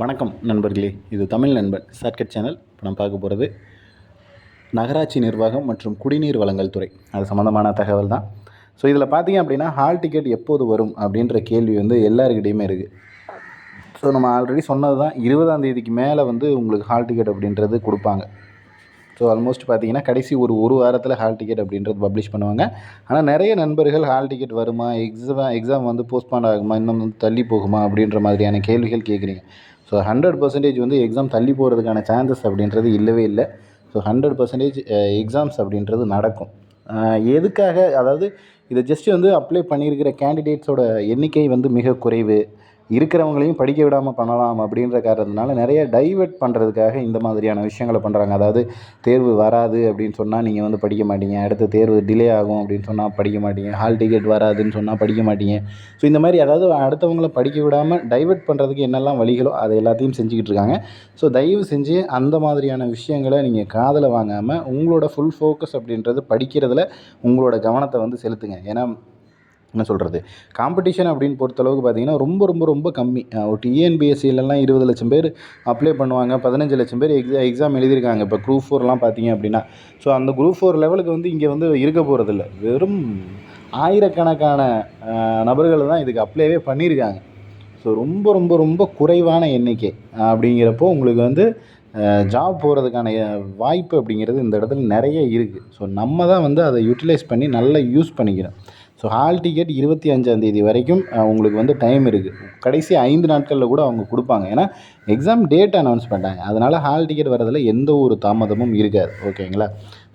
வணக்கம் நண்பர்களே. இது தமிழ் நண்பன் சர்க்கட் சேனல். இப்போ நம்ம பார்க்க போகிறது நகராட்சி நிர்வாகம் மற்றும் குடிநீர் வழங்கல் துறை. அது சம்மந்தமான தகவல் தான். ஸோ இதில் பார்த்தீங்க அப்படின்னா ஹால் டிக்கெட் எப்போது வரும் அப்படின்ற கேள்வி வந்து எல்லாருக்கிட்டேயுமே இருக்குது ஸோ நம்ம ஆல்ரெடி சொன்னது தான். இருபதாம் தேதிக்கு மேலே வந்து உங்களுக்கு ஹால் டிக்கெட் அப்படின்றது கொடுப்பாங்க. ஸோ ஆல்மோஸ்ட் பார்த்தீங்கன்னா கடைசி ஒரு ஒரு வாரத்தில் ஹால் டிக்கெட் அப்படின்றது பப்ளிஷ் பண்ணுவாங்க. ஆனால் நிறைய நண்பர்கள் ஹால் டிக்கெட் வருமா எக்ஸாம் எக்ஸாம் வந்து போஸ்ட்பாண்ட் ஆகுமா இன்னும் வந்து தள்ளி போகுமா அப்படின்ற மாதிரியான கேள்விகள் கேட்குறீங்க ஸோ ஹண்ட்ரட் பர்சன்டேஜ் வந்து எக்ஸாம் தள்ளி போகிறதுக்கான சான்சஸ் அப்படின்றது இல்லவே இல்லை. ஸோ ஹண்ட்ரட் பர்சன்டேஜ் எக்ஸாம்ஸ் அப்படின்றது நடக்கும். எதுக்காக அதாவது இதை ஜஸ்ட் வந்து அப்ளை பண்ணியிருக்கிற கேண்டிடேட்ஸோட எண்ணிக்கை வந்து மிக குறைவு. இருக்கிறவங்களையும் படிக்க விடாமல் பண்ணலாம் அப்படின்ற காரணத்தினால நிறைய டைவெர்ட் பண்ணுறதுக்காக இந்த மாதிரியான விஷயங்களை பண்ணுறாங்க அதாவது தேர்வு வராது அப்படின்னு சொன்னால் நீங்கள் வந்து படிக்க மாட்டீங்க. அடுத்து தேர்வு டிலே ஆகும் அப்படின்னு சொன்னால் படிக்க மாட்டீங்க. ஹால் டிக்கெட் வராதுன்னு சொன்னால் படிக்க மாட்டீங்க. ஸோ இந்த மாதிரி அதாவது அடுத்தவங்கள படிக்க விடாமல் டைவெர்ட் பண்ணுறதுக்கு என்னெல்லாம் வழிகளோ அதை எல்லாத்தையும் செஞ்சுக்கிட்டு இருக்காங்க. ஸோ தயவு செஞ்சு அந்த மாதிரியான விஷயங்களை நீங்கள் காதில் வாங்காமல் உங்களோட ஃபுல் ஃபோக்கஸ் அப்படின்றது படிக்கிறதுல உங்களோட கவனத்தை வந்து செலுத்துங்க. ஏன்னா என்ன சொல்கிறது காம்படிஷன் அப்படின்னு பொறுத்தளவுக்கு பார்த்தீங்கன்னா ரொம்ப ரொம்ப ரொம்ப கம்மி. ஒரு டிஎன்பிஎஸ்சிலலாம் இருபது லட்சம் பேர் அப்ளை பண்ணுவாங்க. பதினஞ்சு லட்சம் பேர் எக்ஸா எக்ஸாம் எழுதியிருக்காங்க. இப்போ குரூப் ஃபோர்லாம் பார்த்தீங்க அப்படின்னா. ஸோ அந்த குரூப் ஃபோர் லெவலுக்கு வந்து இங்கே வந்து இருக்க போகிறதில்ல வெறும் ஆயிரக்கணக்கான நபர்கள் தான் இதுக்கு அப்ளைவே பண்ணியிருக்காங்க. ஸோ ரொம்ப ரொம்ப ரொம்ப குறைவான எண்ணிக்கை அப்படிங்கிறப்போ உங்களுக்கு வந்து ஜாப் போகிறதுக்கான வாய்ப்பு அப்படிங்கிறது இந்த இடத்துல நிறைய இருக்குது ஸோ நம்ம தான் வந்து அதை யூட்டிலைஸ் பண்ணி நல்லா யூஸ் பண்ணிக்கிறோம் ஸோ ஹால் டிக்கெட் இருபத்தி அஞ்சாந்தேதி வரைக்கும் உங்களுக்கு வந்து டைம் இருக்குது கடைசி ஐந்து நாட்களில் கூட அவங்க கொடுப்பாங்க. ஏன்னா எக்ஸாம் டேட் அனௌன்ஸ் பண்ணிட்டாங்க. அதனால் ஹால் டிக்கெட் வரதில் எந்த ஒரு தாமதமும் இருக்காது. ஓகேங்களா?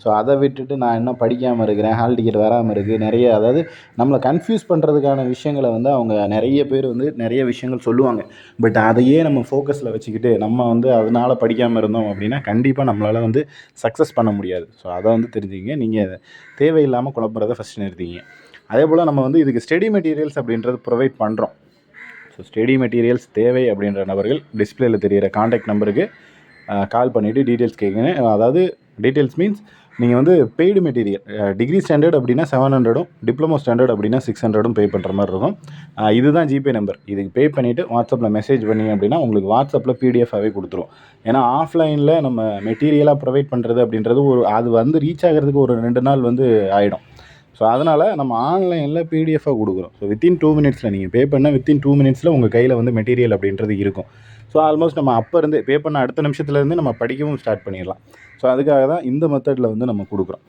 ஸோ அதை விட்டுட்டு நான் இன்னும் படிக்காமல் இருக்கிறேன். ஹால் டிக்கெட் வராமல் இருக்குது நிறைய அதாவது நம்மளை கன்ஃபியூஸ் பண்ணுறதுக்கான விஷயங்களை வந்து அவங்க நிறைய பேர் வந்து நிறைய விஷயங்கள் சொல்லுவாங்க. பட் அதையே நம்ம ஃபோக்கஸில் வச்சுக்கிட்டு நம்ம வந்து அதனால் படிக்காமல் இருந்தோம் அப்படின்னா கண்டிப்பாக நம்மளால் வந்து சக்ஸஸ் பண்ண முடியாது. ஸோ அதை வந்து தெரிஞ்சுங்க நீங்கள் தேவையில்லாமல் குழப்புறதை ஃபஸ்ட்டு நிறுத்திங்க அதே போல் நம்ம வந்து இதுக்கு ஸ்டெடி மெட்டீரியல்ஸ் அப்படின்றது ப்ரொவைட் பண்ணுறோம் ஸோ ஸ்டெடி மெட்டீரியல்ஸ் தேவை அப்படின்ற நபர்கள் டிஸ்பிளேயில் தெரியிற காண்டாக்ட் நம்பருக்கு கால் பண்ணிவிட்டு டீட்டெயில்ஸ் கேட்குங்க அதாவது டீட்டெயில்ஸ் மீன்ஸ் நீங்கள் வந்து பெய்டு மெட்டீரியல் டிகிரி ஸ்டாண்டர்ட் அப்படின்னா செவன் ஹண்ட்ரடும் டிப்ளமோ ஸ்டாண்டர்ட் அப்படின்னா சிக்ஸ் ஹண்ட்ரடும் பே பண்ணுற மாதிரி இருக்கும். இதுதான் ஜிபே நம்பர் இதுக்கு பே பண்ணிவிட்டு வாட்ஸ்அப்பில் மெசேஜ் பண்ணி அப்படின்னா உங்களுக்கு வாட்ஸ்அப்பில் பிடிஎஃபாகவே கொடுத்துரும். ஏன்னா ஆஃப்லைனில் நம்ம மெட்டீரியலாக ப்ரொவைட் பண்ணுறது அப்படின்றது ஒரு அது வந்து ரீச் ஆகிறதுக்கு ஒரு ரெண்டு நாள் வந்து ஆகிடும் ஸோ அதனால் நம்ம ஆன்லைனில் பிடிஎஃபாக கொடுக்குறோம். ஸோ வித்தின் டூ மினிட்ஸில் நீங்கள் பே பண்ண வித்தின் டூ மினிட்ஸில் உங்கள் கையில் வந்து மெட்டீரியல் அப்படின்றது இருக்கும். ஸோ ஆல்மோஸ்ட் நம்ம அப்போ இருந்து பே பண்ண அடுத்த நிமிஷத்துலேருந்து நம்ம படிக்கவும் ஸ்டார்ட் பண்ணிடலாம். ஸோ அதுக்காக தான் இந்த மெத்தடில் வந்து நம்ம கொடுக்குறோம்.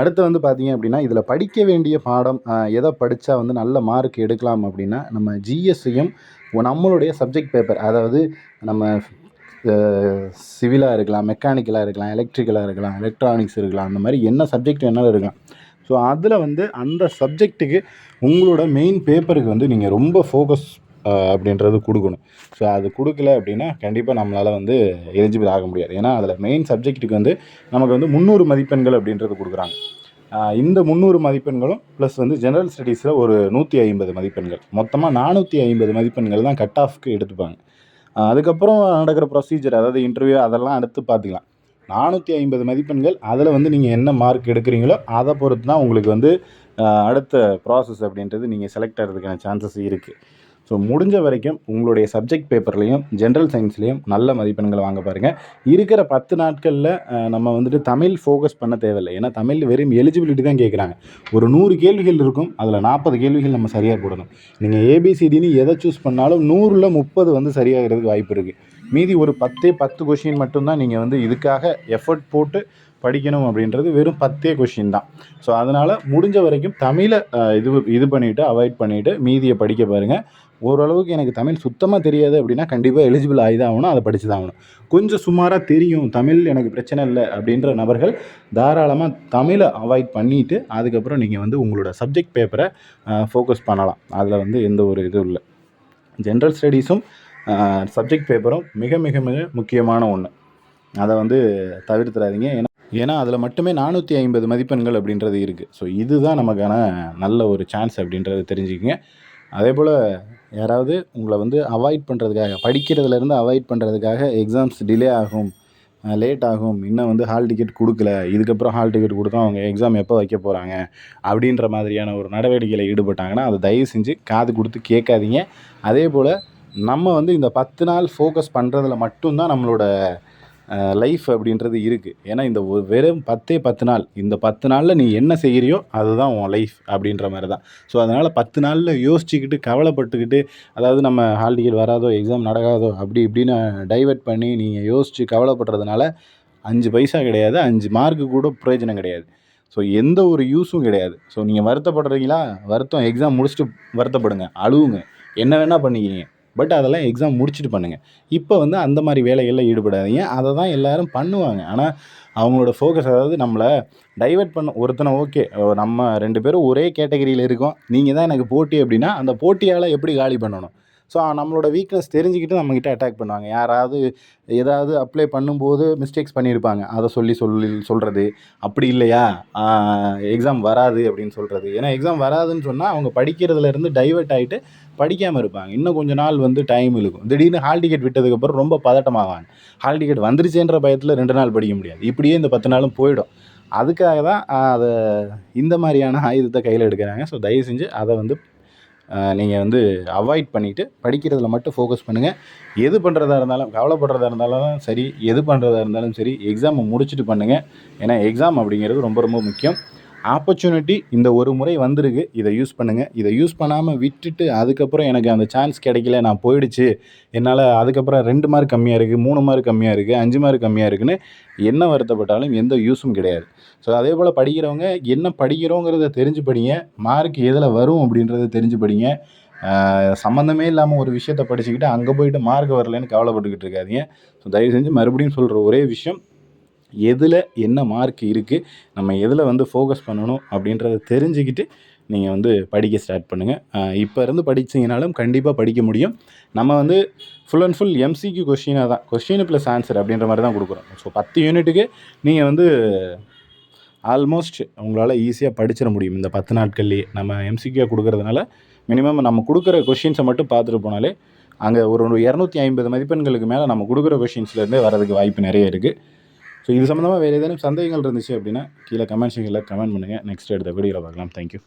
அடுத்து வந்து பார்த்தீங்க அப்படின்னா இதில் படிக்க வேண்டிய பாடம் எதை படித்தா வந்து நல்ல மார்க் எடுக்கலாம் அப்படின்னா நம்ம ஜிஎஸ்சியும் நம்மளுடைய சப்ஜெக்ட் பேப்பர் அதாவது நம்ம சிவிலாக இருக்கலாம் மெக்கானிக்கலாக இருக்கலாம் எலக்ட்ரிக்கலாக இருக்கலாம் எலக்ட்ரானிக்ஸ் இருக்கலாம் அந்த மாதிரி என்ன சப்ஜெக்ட் வேணாலும் இருக்கலாம். ஸோ அதில் வந்து அந்த சப்ஜெக்ட்டுக்கு உங்களோட மெயின் பேப்பருக்கு வந்து நீங்கள் ரொம்ப ஃபோக்கஸ் அப்படின்றது கொடுக்கணும். ஸோ அது கொடுக்கல அப்படின்னா கண்டிப்பாக நம்மளால் வந்து எலிஜிபிள் ஆக முடியாது. ஏன்னா அதில் மெயின் சப்ஜெக்ட்டுக்கு வந்து நமக்கு வந்து முந்நூறு மதிப்பெண்கள் அப்படின்றது கொடுக்குறாங்க. இந்த முந்நூறு மதிப்பெண்களும் ப்ளஸ் வந்து ஜெனரல் ஸ்டடீஸில் ஒரு நூற்றி ஐம்பது மதிப்பெண்கள். மொத்தமாக நானூற்றி ஐம்பது மதிப்பெண்கள் தான் கட் ஆஃப்க்கு எடுத்துப்பாங்க அதுக்கப்புறம் நடக்கிற ப்ரொசீஜர் அதாவது இன்டர்வியூ அதெல்லாம் அடுத்து பார்த்துக்கலாம். நானூற்றி ஐம்பது மதிப்பெண்கள். அதில் வந்து நீங்கள் என்ன மார்க் எடுக்கிறீங்களோ அதை பொறுத்து தான் உங்களுக்கு வந்து அடுத்த ப்ராசஸ் அப்படின்றது நீங்கள் செலக்ட் ஆகிறதுக்கான சான்சஸ் இருக்குது ஸோ முடிஞ்ச வரைக்கும் உங்களுடைய சப்ஜெக்ட் பேப்பர்லேயும் ஜென்ரல் சயின்ஸ்லேயும் நல்ல மதிப்பெண்கள் வாங்க பாருங்கள் இருக்கிற பத்து நாட்களில் நம்ம வந்துட்டு தமிழ் ஃபோக்கஸ் பண்ண தேவையில்லை. ஏன்னா தமிழ் வெறும் எலிஜிபிலிட்டி தான் கேட்குறாங்க ஒரு நூறு கேள்விகள் இருக்கும். அதில் நாற்பது கேள்விகள் நம்ம சரியாக போடணும். நீங்கள் ஏபிசிடின்னு எதை சூஸ் பண்ணாலும் நூறில் முப்பது வந்து சரியாகிறதுக்கு வாய்ப்பு இருக்குது மீதி ஒரு பத்தே பத்து கொஷின் மட்டும்தான் நீங்கள் வந்து இதுக்காக எஃபர்ட் போட்டு படிக்கணும் அப்படின்றது வெறும் பத்தே கொஷின் தான். ஸோ அதனால் முடிஞ்ச வரைக்கும் தமிழை இது இது பண்ணிவிட்டு அவாய்ட் பண்ணிவிட்டு மீதியை படிக்க பாருங்கள் ஓரளவுக்கு எனக்கு தமிழ் சுத்தமாக தெரியாது அப்படின்னா கண்டிப்பாக எலிஜிபிள் ஆகி தான் ஆகணும் அதை படித்து தான் ஆகணும். கொஞ்சம் சுமாராக தெரியும் தமிழ் எனக்கு பிரச்சனை இல்லை அப்படின்ற நபர்கள் தாராளமாக தமிழை அவாய்ட் பண்ணிவிட்டு அதுக்கப்புறம் நீங்கள் வந்து உங்களோட சப்ஜெக்ட் பேப்பரை ஃபோக்கஸ் பண்ணலாம். அதில் வந்து எந்த ஒரு இதுவும் இல்லை. ஜென்ரல் ஸ்டடீஸும் சப்ஜெக்ட் பேப்பரும் மிக மிக மிக முக்கியமான ஒன்று அதை வந்து தவிர்த்துறாதீங்க ஏன்னா ஏன்னா அதில் மட்டுமே நானூற்றி ஐம்பது மதிப்பெண்கள் அப்படின்றது இருக்குது ஸோ இதுதான் நமக்கான நல்ல ஒரு சான்ஸ் அப்படின்றத தெரிஞ்சுக்கங்க. அதே போல் யாராவது உங்களை வந்து அவாய்ட் பண்ணுறதுக்காக படிக்கிறதுலேருந்து அவாய்ட் பண்ணுறதுக்காக எக்ஸாம்ஸ் டிலே ஆகும் லேட் ஆகும் இன்னும் வந்து ஹால் டிக்கெட் கொடுக்கல இதுக்கப்புறம் ஹால் டிக்கெட் கொடுத்தா அவங்க எக்ஸாம் எப்போ வைக்க போகிறாங்க அப்படின்ற மாதிரியான ஒரு நடவடிக்கையில் ஈடுபட்டாங்கன்னா அதை தயவு செஞ்சு காது கொடுத்து கேட்காதீங்க. அதே போல் நம்ம வந்து இந்த பத்து நாள் ஃபோக்கஸ் பண்ணுறதுல மட்டும்தான் நம்மளோட லைஃப் அப்படின்றது இருக்குது ஏன்னா இந்த வெறும் பத்தே பத்து நாள். இந்த பத்து நாளில் நீ என்ன செய்கிறியோ அதுதான் உன் லைஃப் அப்படின்ற மாதிரி தான் ஸோ அதனால் பத்து நாளில் யோசிச்சுக்கிட்டு கவலைப்பட்டுக்கிட்டு அதாவது நம்ம ஹால் டிக்கெட் வராதோ எக்ஸாம் நடக்காதோ அப்படி இப்படின்னு டைவர்ட் பண்ணி நீங்கள் யோசித்து கவலைப்படுறதுனால அஞ்சு பைசா கிடையாது. அஞ்சு மார்க்கு கூட பிரயோஜனம் கிடையாது. ஸோ எந்த ஒரு யூஸும் கிடையாது. ஸோ நீங்கள் வருத்தப்படுறீங்களா? வருத்தம் எக்ஸாம் முடிச்சுட்டு வருத்தப்படுங்க. அழுவுங்க. என்ன வேணால் பண்ணிக்கிங்க பட் அதெல்லாம் எக்ஸாம் முடிச்சுட்டு பண்ணுங்கள் இப்போ வந்து அந்த மாதிரி வேலைகளில் ஈடுபடாதீங்க. அதை தான் எல்லோரும் பண்ணுவாங்க. ஆனால் அவங்களோட ஃபோக்கஸ் அதாவது நம்மளை டைவர்ட் பண்ண ஒருத்தனை ஓகே நம்ம ரெண்டு பேரும் ஒரே கேட்டகரியில் இருக்கோம். நீங்கள் தான் எனக்கு போட்டி அப்படின்னா அந்த போட்டியால் எப்படி காலி பண்ணணும்? ஸோ நம்மளோட வீக்னஸ் தெரிஞ்சுக்கிட்டு நம்மக்கிட்ட அட்டாக் பண்ணுவாங்க. யாராவது ஏதாவது அப்ளை பண்ணும்போது மிஸ்டேக்ஸ் பண்ணியிருப்பாங்க. அதை சொல்லி சொல்லி சொல்கிறது அப்படி இல்லையா? எக்ஸாம் வராது அப்படின்னு சொல்கிறது ஏன்னா எக்ஸாம் வராதுன்னு சொன்னால் அவங்க படிக்கிறதுலேருந்து டைவர்ட் ஆகிட்டு படிக்காமல் இருப்பாங்க. இன்னும் கொஞ்ச நாள் வந்து டைம் இருக்கும் திடீர்னு ஹால் டிக்கெட் விட்டதுக்கப்புறம் ரொம்ப பதட்டமாவாங்க. ஹால் டிக்கெட் வந்துருச்சேன்ற பயத்தில் ரெண்டு நாள் படிக்க முடியாது. இப்படியே இந்த பத்து நாளும் போயிடும். அதுக்காக தான் அதை இந்த மாதிரியான ஆயுதத்தை கையில் எடுக்கிறாங்க. ஸோ தயவு செஞ்சு அதை வந்து நீங்கள் வந்து அவாய்ட் பண்ணிவிட்டு படிக்கிறதுல மட்டும் ஃபோக்கஸ் பண்ணுங்கள் எது பண்ணுறதா இருந்தாலும் கவலைப்படுறதா இருந்தாலும் சரி எது பண்ணுறதா இருந்தாலும் சரி எக்ஸாமை முடிச்சுட்டு பண்ணுங்கள் ஏன்னா எக்ஸாம் அப்படிங்கிறது ரொம்ப ரொம்ப முக்கியம். ஆப்பர்ச்சுனிட்டி இந்த ஒரு முறை வந்திருக்கு. இதை யூஸ் பண்ணுங்கள் இதை யூஸ் பண்ணாமல் விட்டுட்டு அதுக்கப்புறம் எனக்கு அந்த சான்ஸ் கிடைக்கல நான் போயிடுச்சு. என்னால் அதுக்கப்புறம் ரெண்டு மார்க் கம்மியாக இருக்குது மூணு மார்க் கம்மியாக இருக்குது அஞ்சு மார்க் கம்மியாக இருக்குன்னு என்ன வருத்தப்பட்டாலும் எந்த யூஸும் கிடையாது. ஸோ அதே போல் படிக்கிறவங்க என்ன படிக்கிறோங்கிறத தெரிஞ்சு படிங்க மார்க் எதில் வரும் அப்படின்றத தெரிஞ்சு படிங்க சம்மந்தமே இல்லாமல் ஒரு விஷயத்த படிச்சுக்கிட்டு அங்கே போயிட்டு மார்க் வரலன்னு கவலைப்பட்டுக்கிட்டு இருக்காதீங்க. ஸோ தயவு செஞ்சு மறுபடியும் சொல்கிற ஒரே விஷயம் எதில் என்ன மார்க் இருக்குது நம்ம எதில் வந்து ஃபோக்கஸ் பண்ணணும் அப்படின்றத தெரிஞ்சுக்கிட்டு நீங்கள் வந்து படிக்க ஸ்டார்ட் பண்ணுங்கள் இப்போ இருந்து படிச்சிங்கனாலும் கண்டிப்பாக படிக்க முடியும். நம்ம வந்து ஃபுல் அண்ட் ஃபுல் எம்சிக்கு கொஷினாக தான். கொஷின் ப்ளஸ் ஆன்சர் அப்படின்ற மாதிரி தான் கொடுக்குறோம். ஸோ பத்து யூனிட்டுக்கு நீங்கள் வந்து ஆல்மோஸ்ட் உங்களால் ஈஸியாக படிச்சிட முடியும். இந்த பத்து நாட்கள்லேயே நம்ம எம்சிக்யூ கொடுக்கறதுனால மினிமம் நம்ம கொடுக்குற கொஷின்ஸை மட்டும் பார்த்துட்டு போனாலே அங்கே ஒரு இரநூத்தி ஐம்பது மதிப்பெண்களுக்கு மேலே நம்ம கொடுக்குற கொஷின்ஸ்லேருந்தே வரதுக்கு வாய்ப்பு நிறைய இருக்குது ஸோ இது சம்மந்தமாக வேறு ஏதேனும் சந்தேகங்கள் இருந்துச்சு அப்படின்னா கீழே கமெண்ட் செக்ஷனில் கமெண்ட் பண்ணுங்கள் நெக்ஸ்ட் எடுத்த வீடியோவில் பார்க்கலாம். தேங்க்யூ